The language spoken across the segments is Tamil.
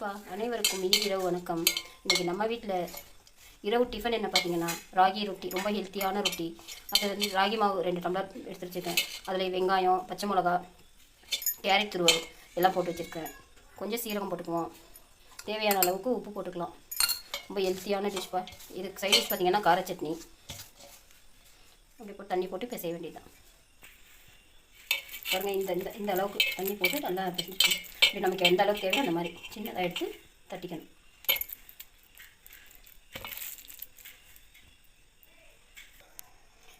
ஹாய்ப்பா அனைவருக்கும் இனி இரவு வணக்கம். இன்றைக்கி நம்ம வீட்டில் இரவு டிஃபன் என்ன பார்த்தீங்கன்னா ராகி ரொட்டி ரொம்ப ஹெல்த்தியான ரொட்டி. அது வந்து ராகி மாவு ரெண்டு டம்ளர் எடுத்து வச்சுருக்கேன். அதில் வெங்காயம் பச்சை மிளகா கேரட் துருவல் எல்லாம் போட்டு வச்சுருக்கேன். கொஞ்சம் சீரகம் போட்டுக்குவோம். தேவையான அளவுக்கு உப்பு போட்டுக்கலாம். ரொம்ப ஹெல்த்தியான டிஷ்ப்பா இதுக்கு சைட் டிஷ் பார்த்தீங்கன்னா கார சட்னி. அப்படி போட்டு தண்ணி போட்டு பிசைய வேண்டியதுதான். பாருங்கள் இந்த இந்த இந்த அளவுக்கு தண்ணி போட்டு நல்லா பிசைஞ்சுக்கணும் இப்படி நமக்கு எந்த அளவுக்கு தேவையோ அந்த மாதிரி சின்னதாக எடுத்து தட்டிக்கணும்.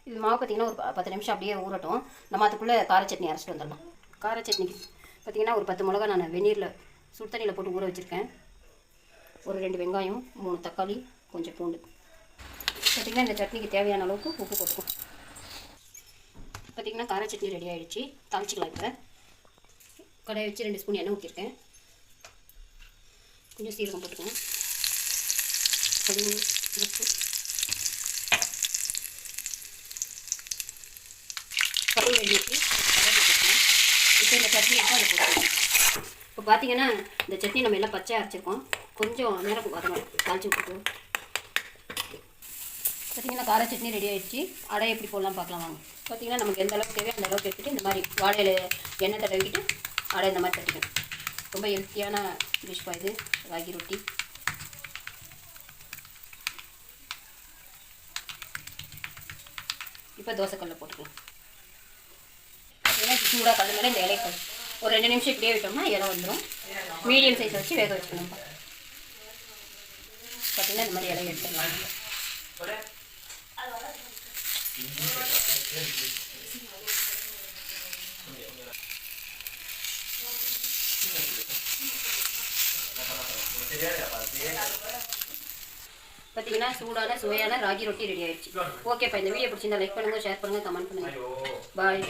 இது மாவு பார்த்திங்கன்னா ஒரு பத்து நிமிஷம் அப்படியே ஊறட்டும். நம்ம அதுக்குள்ளே கார சட்னி அரைச்சிட்டு வந்துடலாம். கார சட்னிக்கு பார்த்திங்கன்னா ஒரு பத்து மிளகா நான் வெந்நீரில் சுடு தண்ணியில் போட்டு ஊற வச்சுருக்கேன். ஒரு ரெண்டு வெங்காயம் மூணு தக்காளி கொஞ்சம் பூண்டு. பார்த்திங்கன்னா இந்த சட்னிக்கு தேவையான அளவுக்கு உப்பு போட்டுக்கும் பார்த்திங்கன்னா கார சட்னி ரெடி ஆகிடுச்சு தாளிச்சிக்கலாம் இப்போ. கடாயை வச்சு ரெண்டு ஸ்பூன் எண்ணெய் ஊற்றிருக்கேன் கொஞ்சம் சீரகம் போட்டுக்கணும் கடுகு உப்பு. கருவேப்பிலை ஊற்றி இப்போ இந்த சட்னி எடுத்து அதை போட்டுக்கணும் இப்போ பார்த்தீங்கன்னா இந்த சட்னி நம்ம எல்லாம் பச்சையாக அரைச்சிருக்கோம். கொஞ்சம் நேரம் வரணும் தாளிச்சு விட்டுட்டு பார்த்தீங்கன்னா கார சட்னி ரெடி ஆகிடுச்சு அடை எப்படி போடலாம் பார்க்கலாம் வாங்க. பார்த்தீங்கன்னா நமக்கு எந்த அளவுக்கு தேவையோ அந்த அளவுக்கு எடுத்துகிட்டு இந்த மாதிரி வாழையில் எண்ணெய் தடவிக்கிட்டு அடை இந்த மாதிரி தட்டிக்கணும் ரொம்ப ஹெல்த்தியான டிஷ்பா இது. ராகி ரொட்டி. இப்போ தோசைக்கல்ல போட்டுக்கலாம். ஏன்னா சூடாக கல் மேலே இந்த இலையை கல் ஒரு ரெண்டு நிமிஷம் இப்படியே விட்டோம்னா இலை வந்துடும் மீடியம் சைஸ் வச்சு வேக வச்சுக்கணும் பார்த்தீங்கன்னா இந்த மாதிரி இலையை எடுத்துக்கலாம். பார்த்தீங்கன்னா சூடான சுவையான ராகி ரொட்டி ரெடி ஆயிடுச்சு. ஓகேப்பா இந்த வீடியோ பிடிச்சிருந்தா லைக் பண்ணுங்க ஷேர் பண்ணுங்க கமெண்ட் பண்ணுங்க. பாய்